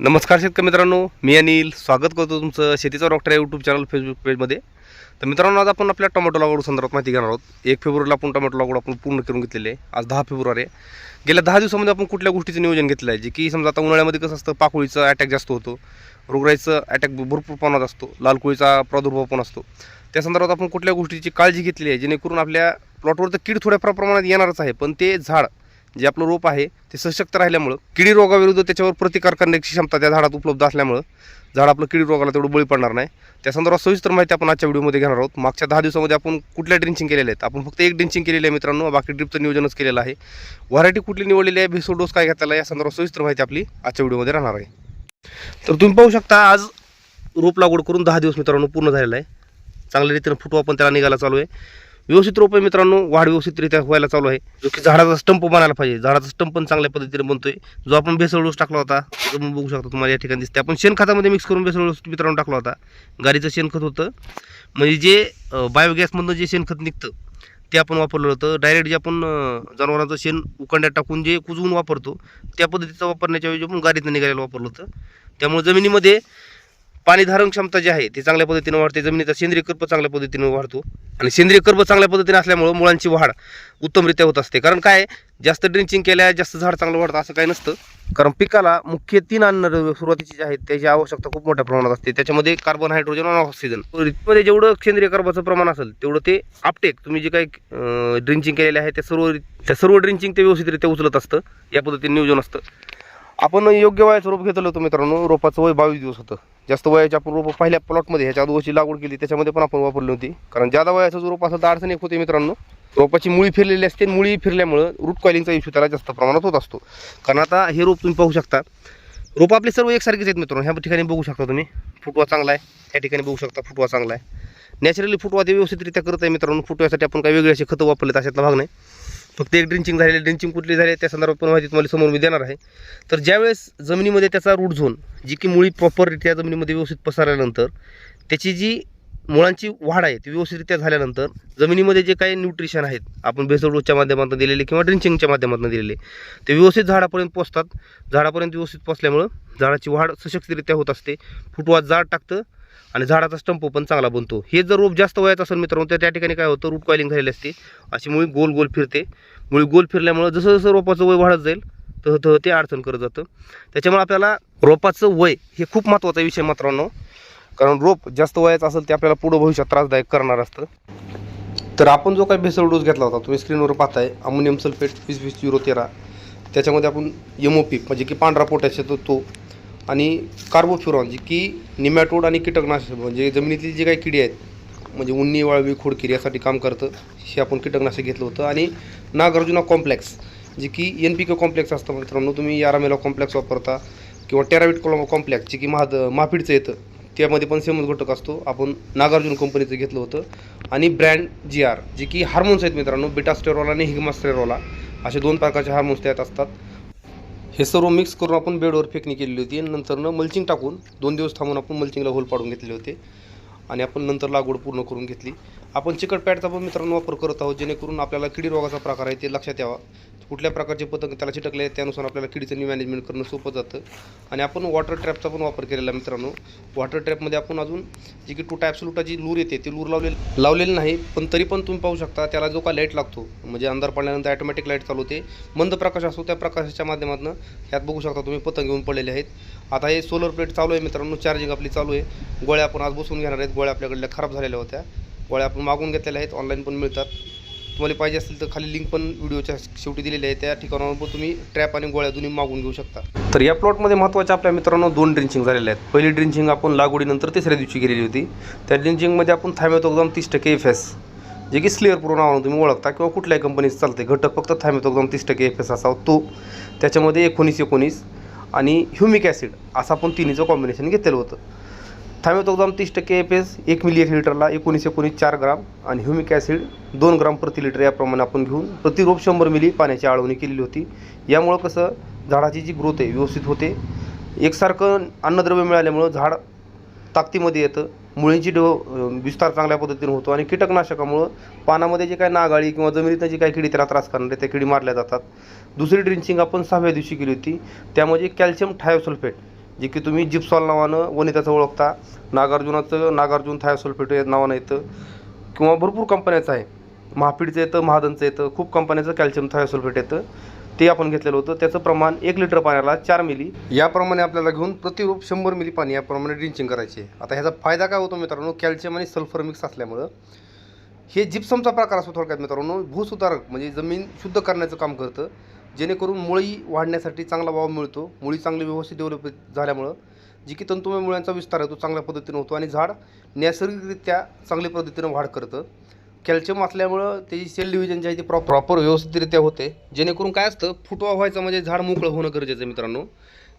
नमस्कार शेतकरी मित्रांनो मी अनिल. स्वागत करतो तुमचं शेतीचा डॉक्टर या यूट्यूब चॅनल फेसबुक पेजमध्ये तर मित्रांनो आज आपण आपल्या टोमॅटो लागवड संदर्भात माहिती घेणार आहोत. एक फेब्रुवारीला आपण टोमॅटो लागवड आपण पूर्ण करून घेतलेली आहे. आज दहा फेब्रुवारी आहे. गेल्या दहा दिवसामध्ये आपण कुठल्या गोष्टीचं नियोजन घेतलं आहे जे की समजा आता उन्हाळ्यामध्ये कसं असतं पाकोळीचा अटॅक जास्त होतो. रोगराईचं अटॅक भरपूर प्रमाणात असतो. लालकोळीचा प्रादुर्भाव पण असतो. त्या संदर्भात आपण कुठल्या गोष्टीची काळजी घेतली आहे? जेणेकरून आपल्या प्लॉटवर तर कीड थोड्या प्रमाणात येणारच आहे. पण ते झाड जे आपलं रोप आहे ते सशक्त राहिल्यामुळं किडी रोगाविरुद्ध त्याच्यावर प्रतिकार करण्याची क्षमता त्या झाडात उपलब्ध असल्यामुळं झाड आपलं किडी रोगाला तेवढं बळी पडणार नाही. त्या संदर्भात सविस्तर माहिती आपण आजच्या व्हिडिओमध्ये घेणार आहोत. मागच्या दहा दिवसामध्ये आपण कुठल्या ड्रिंचिंग केलेल्या आहेत? आपण फक्त एक ड्रिंचिंग केलेली आहे मित्रांनो बाकी ड्रिपचं नियोजनच केलेलं आहे. व्हरायटी कुठली निवडलेली आहे भेसो डोस काय घेतलेला आहे या संदर्भात सविस्तर माहिती आपली आजच्या व्हिडिओमध्ये राहणार आहे. तर तुम्ही पाहू शकता आज रोप लागवड करून दहा दिवस मित्रांनो पूर्ण झालेला आहे. चांगल्या रीतीनं फुटवा पण त्याला निघायला चालू आहे. व्यवस्थित रोप मित्रांनो वाढ व्यवस्थितरित्या व्हायला चालू आहे. जो की झाडाचा स्टंप बनायला पाहिजे. झाडाचा स्टंप पण चांगल्या पद्धतीने बनतोय. जो आपण बेसळ डोस टाकला होता तो तुम्ही बघू शकता तुम्हाला या ठिकाणी दिसते आपण शेणखतामध्ये मिक्स करून बेसळ डोस मित्रांनो टाकला होता. गाडीचं शेणखत होतं. म्हणजे जे बायोगॅसमधनं जे शेणखत निघतं ते आपण वापरलं होतं. डायरेक्ट जे आपण जनावरांचं शेण उकंड्यात टाकून जे कुजवून वापरतो त्या पद्धतीचं वापरण्याच्या ऐवजी आपण गाडीतनं निघायला वापरलं होतं. त्यामुळे जमिनीमध्ये पाणी धारण क्षमता जी आहे ती चांगल्या पद्धतीने वाढते. जमिनीचा सेंद्रिय कर्प चांगल्या पद्धतीने वाढतो. आणि सेंद्रिय कर्प चांगल्या पद्धतीने असल्यामुळं मुळांची वाढ उत्तमरित्या होत असते. कारण काय जास्त ड्रिंचिंग केल्या जास्त झाड चांगलं वाढतं असं काही नसतं. कारण पिकाला मुख्य तीन अन्न सुरुवातीची जी आहेत त्याची आवश्यकता खूप मोठ्या प्रमाणात असते. त्याच्यामध्ये कार्बन हायड्रोजन आणि ऑक्सिजनमध्ये जेवढं सेंद्रिय कर्बाचं प्रमाण असेल तेवढं ते आपटेक तुम्ही जे काही ड्रिंचिंग केलेले आहे त्या सर्व त्या सर्व ड्रिंचिंग ते व्यवस्थितरित्या उचलत असतं. या पद्धतीने नियोजन असतं. आपण योग्य वयाचं रोप घेतलं होतं मित्रांनो रोपाचं वय बावीस दिवस होतं. जास्त वयाच्या आपण रोपं पहिल्या प्लॉटमध्ये ह्याच्या अगोदरची लागवड केली त्याच्यामध्ये पण आपण वापरली होती. कारण जादा वयाचं जो रोप असेल तर अडचण एक होते मित्रांनो. रोपाची मुळी फिरलेली असते आणि मुळी फिरल्यामुळं रूट कॉलिंगचा इश्यू त्याला जास्त प्रमाणात होत असतो. कारण आता हे रोप तुम्ही पाहू शकता. रोप आपले सर्व एकसारखेच आहेत मित्रांनो. ह्या ठिकाणी बघू शकता तुम्ही. फुटवा चांगला आहे. या ठिकाणी बघू शकता फुटवा चांगला आहे. नॅचरली फुटवा ते व्यवस्थितरित्या करत आहे मित्रांनो. फुटव्यासाठी आपण काही वेगळे असे खतं वापरले तशातला भाग नाही. फक्त एक ड्रिंचिंग झालेली ड्रिंचिंग कुठली झाली त्या संदर्भात पण माहिती तुम्हाला समोर मी देणार आहे. तर ज्यावेळेस जमिनीमध्ये त्याचा रूट झोन जी की मुळी प्रॉपररित्या जमिनीमध्ये व्यवस्थित पसरल्यानंतर त्याची जी मुळांची वाढ आहे ती व्यवस्थितरित्या झाल्यानंतर जमिनीमध्ये जे काही न्यूट्रिशन आहेत आपण बेसल माध्यमातून दिलेले किंवा ड्रिंचिंगच्या माध्यमातून दिलेले ते व्यवस्थित झाडापर्यंत पोचतात. झाडापर्यंत व्यवस्थित पोचल्यामुळं झाडाची वाढ सशक्तरित्या होत असते. फुटवा जाड टाकतं आणि झाडाचा स्टंप पण चांगला बनतो. हे जर रोप जास्त वयाचं असेल मित्रांनो तर त्या ठिकाणी काय होतं रूट कॉलिंग झालेली असते. अशी मुळी गोल गोल फिरते. मुळी गोल फिरल्यामुळं जसं जसं रोपाचं वय वाढत जाईल तसं तसं ते अडचण करत जातं. त्याच्यामुळे आपल्याला रोपाचं वय हे खूप महत्त्वाचा विषय मित्रांनो. कारण रोप जास्त वयाचं असेल ते आपल्याला पुढं भविष्यात त्रासदायक करणार असतं. तर आपण जो काही भेसळ डोस घेतला होता तुम्ही स्क्रीनवर पाहताय अमोनियम सल्फेट वीस वीस झिरो तेरा. त्याच्यामध्ये आपण एमओपी म्हणजे की पांढरा पोटॅश येतो तो आणि कार्बोफ्युरॉन जी की निमॅटोड आणि कीटकनाशक म्हणजे जमिनीतली जी काही किडी आहेत म्हणजे उन्नी वाळवी खोडकिरी यासाठी काम करतं हे आपण कीटकनाशक घेतलं होतं. आणि नागार्जुना कॉम्प्लेक्स जे की एन पी के कॉम्प्लेक्स असतं मित्रांनो तुम्ही यारामेला कॉम्प्लेक्स वापरता किंवा टेराविट कॉम्प्लेक्स जे की महाद महापीडचं येतं त्यामध्ये पण सेमच घटक असतो. आपण नागार्जुन कंपनीचं घेतलं होतं. आणि ब्रँड जी आर जे की हार्मोन्स आहेत मित्रांनो बिटास्टेरॉल आणि हिगमास्टेरोला असे दोन प्रकारचे हार्मोन्स त्यात असतात. हे सर्व मिक्स करून आपण बेडवर फेकणी केलेली होती. नंतरनं मल्चिंग टाकून दोन दिवस थांबून आपण मल्चिंगला होल पाडून घेतले होते. आणि आपण नंतर लागवड पूर्ण करून घेतली. आपण चिकट पॅडचा पण मित्रांनो वापर करत आहोत जेणेकरून आपल्याला किडी रोगाचा प्रकार आहे ते लक्षात यावा. कुठल्या प्रकारचे पतंग त्याला चिटकले आहेत त्यानुसार आपल्याला किडीचं मॅनेजमेंट करणं सोपं जातं. आणि आपण वॉटर ट्रॅपचा पण वापर केलेला मित्रांनो. वॉटर ट्रॅपमध्ये आपण अजून जी की टू टॅप्सलुटाची लूर येते ती लूर लावलेली लावलेली नाही पण तरी पण तुम्ही पाहू शकता त्याला जो काय लाइट लागतो म्हणजे अंधार पडल्यानंतर ॲटोमॅटिक लाइट चालू होते. मंद प्रकाश असतो त्या प्रकाशाच्या माध्यमातून ह्यात बघू शकता तुम्ही पतंग घेऊन पडलेले आहेत. आता हे सोलर प्लेट चालू आहे मित्रांनो चार्जिंग आपली चालू आहे. गोळ्या आपण आज बसून घेणार आहेत. गोळ्या आपल्याकडल्या खराब झालेल्या होत्या. गोळ्या आपण मागून घेतलेल्या आहेत. ऑनलाईन पण मिळतात. तुम्हाला पाहिजे असेल तर खाली लिंक पण व्हिडिओच्या शेवटी दिलेली आहे. त्या ठिकाणावर पण तुम्ही ट्रॅप आणि गोळ्या दोन्ही मागून घेऊ शकता. तर या प्लॉटमध्ये महत्त्वाच्या आपल्या मित्रांनो दोन ड्रिंचिंग झालेल्या आहेत. पहिली ड्रिंचिंग आपण लागवडीनंतर तिसऱ्या दिवशी केलेली होती. त्या ड्रिंचिंगमध्ये आपण थायमेथोक्झाम तीस टक्के एफ एस जे की स्लेअर पूर्ण नावानं तुम्ही ओळखता किंवा कुठल्याही कंपनीचं चालते घटक फक्त थायमेथोक्झाम तीस टक्के एफ एस असावा तो. त्याच्यामध्ये एकोणीस एकोणीस आणि ह्युमिक ॲसिड असं आपण तिन्हीचं कॉम्बिनेशन घेतलेलं होतं. थायमेथोक्झाम तीस टक्के एफ एस एक मिली एक लिटरला एकोणीस एकोणीस चार ग्राम आणि ह्युमिक ॲसिड दोन ग्राम प्रति लिटर याप्रमाणे आपण घेऊन प्रतिरोप शंभर मिली पाण्याची आळवणी केलेली होती. यामुळं कसं झाडाची जी ग्रोथ आहे व्यवस्थित होते. एकसारखं अन्नद्रव्य मिळाल्यामुळं झाड ताकदीमध्ये येतं. मुळींची डो विस्तार चांगल्या पद्धतीने होतो आणि कीटकनाशकामुळं पानामध्ये जे काही नागाळी किंवा जमिनीतनं जी काही किडी त्याला त्रास करणारे त्या किडी मारल्या जातात. दुसरी ड्रिंचिंग आपण सहाव्या दिवशी केली होती. त्यामध्ये कॅल्शियम थायोसल्फेट जे की तुम्ही जिप्सॉल नावानं वनिताचं ओळखता. नागार्जुनाचं नागार्जुन थायोसल्फेट या नावानं येतं. किंवा भरपूर कंपन्याचं आहे. महापीडचं येतं महादनचं येतं. खूप कंपन्याचं कॅल्शियम थायोसल्फेट येतं. ते आपण घेतलेलं होतं. त्याचं प्रमाण एक लिटर पाण्याला चार मिली. याप्रमाणे आपल्याला घेऊन प्रतिरूप शंभर मिली पाणी याप्रमाणे ड्रिंचिंग करायचे आता ह्याचा फायदा काय होतो मित्रांनो? कॅल्शियम आणि सल्फर मिक्स असल्यामुळं. हे जिप्समचा प्रकार असतो थोडक्यात मित्रांनो. भूसुधारक म्हणजे जमीन शुद्ध करण्याचं काम करतं. जेणेकरून मुळी वाढण्यासाठी चांगला वाव मिळतो. मुळी चांगली व्यवस्थित डेव्हलप झाल्यामुळं. जी की तंतुमय मुळ्यांचा विस्तार आहे तो चांगल्या पद्धतीनं होतो आणि झाड नैसर्गिकरित्या चांगल्या पद्धतीनं वाढ करतं. कॅल्शियम असल्यामुळं त्याची सेल डिव्हिजन जी आहे ती प्रॉ प्रॉपर व्यवस्थितरित्या होते. जेणेकरून काय असतं फुटवा व्हायचं म्हणजे झाड मोकळं होणं गरजेचं आहे मित्रांनो.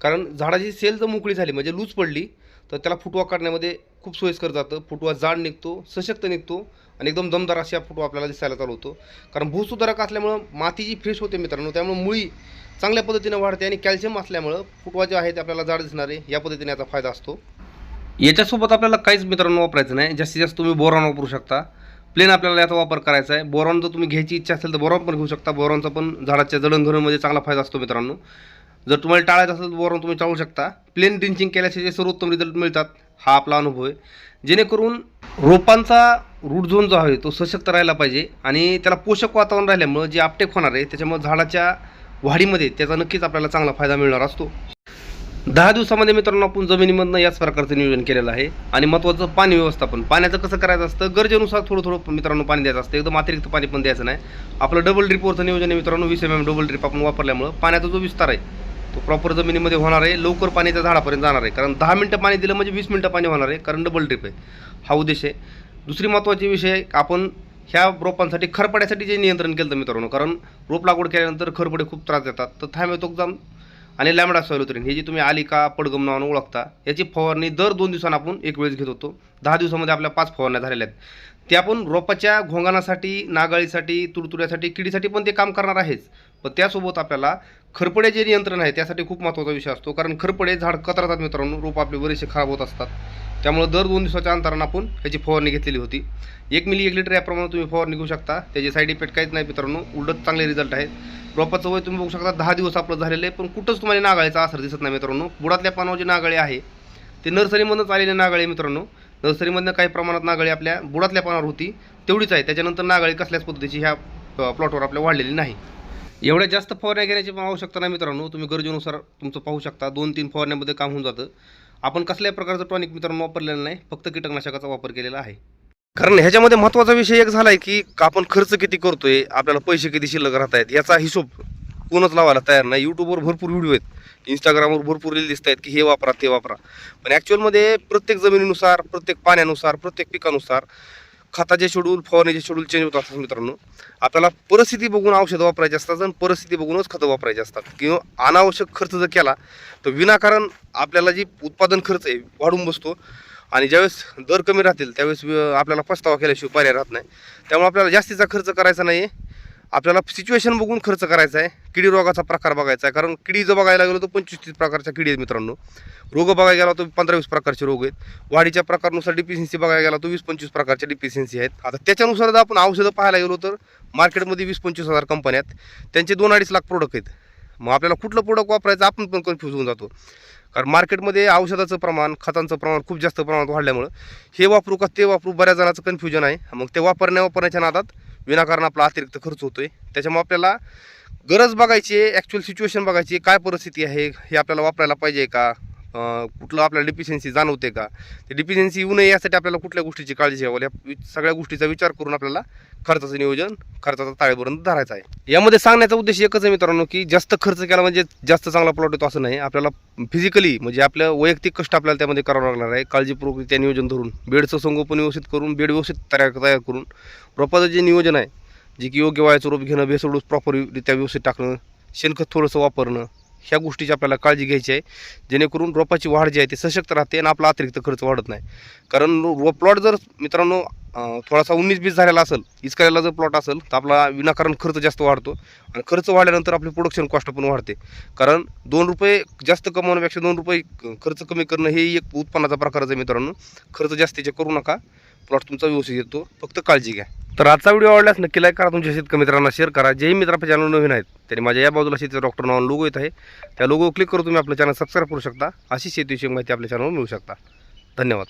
कारण झाडाची सेल जर मोकळी झाली म्हणजे लूज पडली तर त्याला फुटवा काढण्यामध्ये खूप सोयीस्कर जातं. फुटवा जाड निघतो सशक्त निघतो आणि एकदम दमदार अशा फुटवा आपल्याला दिसायला चालू होतो. कारण भूसुधारक असल्यामुळं माती जी फ्रेश होते मित्रांनो त्यामुळे मुळी चांगल्या पद्धतीनं वाढते आणि कॅल्शियम असल्यामुळं फुटवा जे आहे ते आपल्याला जाड दिसणार आहे या पद्धतीने याचा फायदा असतो. याच्यासोबत आपल्याला काहीच मित्रांनो वापरायचं नाही. जास्तीत जास्त तुम्ही बोरॉन वापरू शकता. प्लेन आपल्याला याचा वापर करायचा आहे. बोरॉन जर तुम्ही घ्यायची इच्छा असेल तर बोरॉन पण घेऊ शकता. बोरॉनचा पण झाडाच्या जडणघडणमध्ये चांगला फायदा असतो मित्रांनो. जर तुम्हाला टाळायचं असेल तर बोरॉन तुम्ही टाळू शकता. प्लेन ड्रिंचिंग केल्याचे जे सर्वोत्तम रिझल्ट मिळतात. हा आपला अनुभव आहे. जेणेकरून रोपांचा रूट झोन जो आहे तो सशक्त राहिला पाहिजे आणि त्याला पोषक वातावरण राहिल्यामुळं जे आपटेक होणार आहे त्याच्यामुळे झाडाच्या वाढीमध्ये त्याचा नक्कीच आपल्याला चांगला फायदा मिळणार असतो. दहा दिवसामध्ये मित्रांनो आपण जमिनीमधनं याच प्रकारचं नियोजन केलेलं आहे आणि महत्त्वाचं पाणी व्यवस्थापन. पाण्याचं कसं करायचं असतं? गरजेनुसार थोडं थोडं मित्रांनो पाणी द्यायचं असतं. एकदम अतिरिक्त पाणी पण द्यायचं नाही. आपलं डबल ड्रिपवरचं नियोजन आहे मित्रांनो. वीस एम एम डबल ड्रिप आपण वापरल्यामुळं पाण्याचा जो विस्तार आहे तो प्रॉपर जमिनीमध्ये होणार आहे लवकर पाणी त्या झाडापर्यंत जाणार आहे. कारण दहा मिनटं पाणी दिलं म्हणजे वीस मिनटं पाणी होणार आहे कारण डबल ड्रिप आहे. हा उद्देश आहे. दुसरी महत्त्वाची विषय आपण ह्या रोपांसाठी खरपड्यासाठी जे नियंत्रण केलं होतं मित्रांनो कारण रोप लागवड केल्यानंतर खरपडे खूप त्रास देतात. तर थायमेथोक्झाम आणि लॅमडा सॉयलोत्रीन हे जी तुम्ही आलिका पडगम नावानं ओळखता याची फवारणी दर दोन दिवसांना आपण एक वेळेस घेत होतो. दहा दिवसामध्ये आपल्या पाच फवारण्या झालेल्या आहेत. ते आपण रोपाच्या घोंगाणासाठी नागाळीसाठी तुडतुड्यासाठी किडीसाठी पण ते काम करणार आहेच. पण त्यासोबत आपल्याला खरपडे जे नियंत्रण आहे त्यासाठी खूप महत्त्वाचा विषय असतो. कारण खरपडे झाड कतरतात मित्रांनो रोप आपले बरेचसे खराब होत असतात. त्यामुळे दर दोन दिवसाच्या अंतरानं आपण ह्याची फवारणी घेतलेली होती. एक मिली एक लिटर याप्रमाणे तुम्ही फवारणी घेऊ शकता. त्याचे साईड इफेक्ट काहीच नाही मित्रांनो उलट चांगले रिझल्ट आहेत. रोपाचं वय तुम्ही बघू शकता दहा दिवस आपलं झालेलं आहे. पण कुठंच तुम्हाला नागाळीचा असर दिसत नाही मित्रांनो. बुडातल्या पानावर जे नागाळे आहे ते नर्सरीमधूनच आलेले नागाळे मित्रांनो. नर्सरीमधनं काही प्रमाणात नागळी आपल्या बुडातल्या पानावर होती तेवढीच आहे. त्याच्यानंतर नागळी कसल्याच पद्धतीची ह्या प्लॉटवर आपल्या वाढलेली नाही. एवढ्या जास्त फवारण्या घेण्याची पण आवश्यकता नाही मित्रांनो. तुम्ही गरजेनुसार तुमचं पाहू शकता. दोन तीन फवारण्यामध्ये काम होऊन जातं. आपण कसल्याही प्रकारचं टॉनिक मित्रांनो वापरलेलं नाही. फक्त कीटकनाशकाचा वापर केलेला आहे. कारण ह्याच्यामध्ये महत्त्वाचा विषय एक झाला आहे की आपण खर्च किती करतोय आपल्याला पैसे किती शिल्लक राहत आहेत याचा हिशोब कोणच लावायला तयार नाही. यूट्यूबवर भरपूर व्हिडिओ आहेत. इंस्टाग्रामवर भरपूर रील दिसत आहेत की हे वापरा ते वापरा. पण ॲक्च्युअलमध्ये प्रत्येक जमिनीनुसार प्रत्येक पाण्यानुसार प्रत्येक पिकानुसार खताचे शेड्यूल फवारणीचे शेड्यूल चेंज होत असतात मित्रांनो. आपल्याला परिस्थिती बघून औषधं वापरायची असतात आणि परिस्थिती बघूनच खतं वापरायची असतात. किंवा अनावश्यक खर्च जर केला तर विनाकारण आपल्याला जी उत्पादन खर्च आहे वाढून बसतो. आणि ज्यावेळेस दर कमी राहतील त्यावेळेस आपल्याला पस्तावा केल्याशिवाय पर्याय राहत नाही. त्यामुळे आपल्याला जास्तीचा खर्च करायचा नाही आहे आपल्याला सिच्युएशन बघून खर्च करायचा आहे. किडी रोगाचा प्रकार बघायचा आहे. कारण किडी जर बघायला गेलो तर पंचवीस तीस प्रकारच्या किडी आहेत मित्रांनो. रोग बघायला गेला तर पंधरा वीस प्रकारचे रोग आहेत. वाढीच्या प्रकारानुसार डिफिशियन्सी बघायला गेला तर वीस पंचवीस प्रकारच्या डिफिशियन्सी आहेत. आता त्याच्यानुसार जर आपण औषधं पाहायला गेलो तर मार्केटमध्ये वीस पंचवीस हजार कंपन्या आहेत. त्यांचे दोन अडीच लाख प्रोडक्ट आहेत. मग आपल्याला कुठलं प्रोडक्ट वापरायचं आपण पण कन्फ्यूज होऊन जातो. कारण मार्केटमध्ये औषधाचं प्रमाण खतांचं प्रमाण खूप जास्त प्रमाणात वाढल्यामुळं हे वापरू का ते वापरू बऱ्याच जणांचं कन्फ्युजन आहे. मग ते वापरण्या वापरण्याच्या नादात विनाकारण आपला अतिरिक्त खर्च होतो आहे त्याच्यामुळे आपल्याला गरज बघायची आहे ॲक्च्युअल सिच्युएशन बघायची आहे काय परिस्थिती आहे हे आपल्याला वापरायला पाहिजे का? कुठलं आपल्याला डिफिशियन्सी जाणवते का? ते डिफिशियन्सी येऊ नये यासाठी आपल्याला कुठल्या गोष्टीची काळजी घ्यावी या सगळ्या गोष्टीचा विचार करून आपल्याला खर्चाचं नियोजन खर्चाचा ताळेपर्यंत धरायचा आहे. यामध्ये सांगण्याचा उद्देश एकच आहे मित्रांनो की जास्त खर्च केला म्हणजे जास्त चांगला प्लॉट येतो असं नाही. आपल्याला फिजिकली म्हणजे आपल्या वैयक्तिक कष्ट आपल्याला त्यामध्ये करावं लागणार आहे. काळजीपूर्वक त्या नियोजन धरून बेडचं संगोपन व्यवस्थित करून बेड व्यवस्थित तयार तयार करून रोपाचं जे नियोजन आहे जे की योग्य वयाचं रोप घेणं बेसोडूस प्रॉपररित्या व्यवस्थित टाकणं शेणखत थोडंसं वापरणं ह्या गोष्टीची आपल्याला काळजी घ्यायची आहे. जेणेकरून रोपाची वाढ जी आहे ती सशक्त राहते आणि आपला अतिरिक्त खर्च वाढत नाही. कारण रो प्लॉट जर मित्रांनो थोडासा उन्नीस बीस झालेला असेल इचकायला जर प्लॉट असेल तर आपला विनाकारण खर्च जास्त वाढतो आणि खर्च वाढल्यानंतर आपली प्रोडक्शन कॉस्ट पण वाढते. कारण दोन रुपये जास्त कमवण्यापेक्षा दोन रुपये खर्च कमी करणं हे एक उत्पन्नाचा प्रकारच आहे मित्रांनो. खर्च जास्तीचे करू नका. प्लॉट तुमचा व्यवस्थित येतो. फक्त काळजी घ्या. तर आजचा व्हिडिओ आवडल्यास नक्की लाईक करा तुमच्या शेतकरी मित्रांना शेअर करा. जेही मित्र आपल्या चॅनल नवीन आहेत त्यांनी माझ्या या बाजूला शेतीचा डॉक्टर नाव लोगो येत आहे. त्या लोगो क्लिक करून तुम्ही आपलं चॅनल सबस्क्राईब करू शकता. अशी शेतीविषयी माहिती आपल्या चॅनलवर मिळू शकता. धन्यवाद.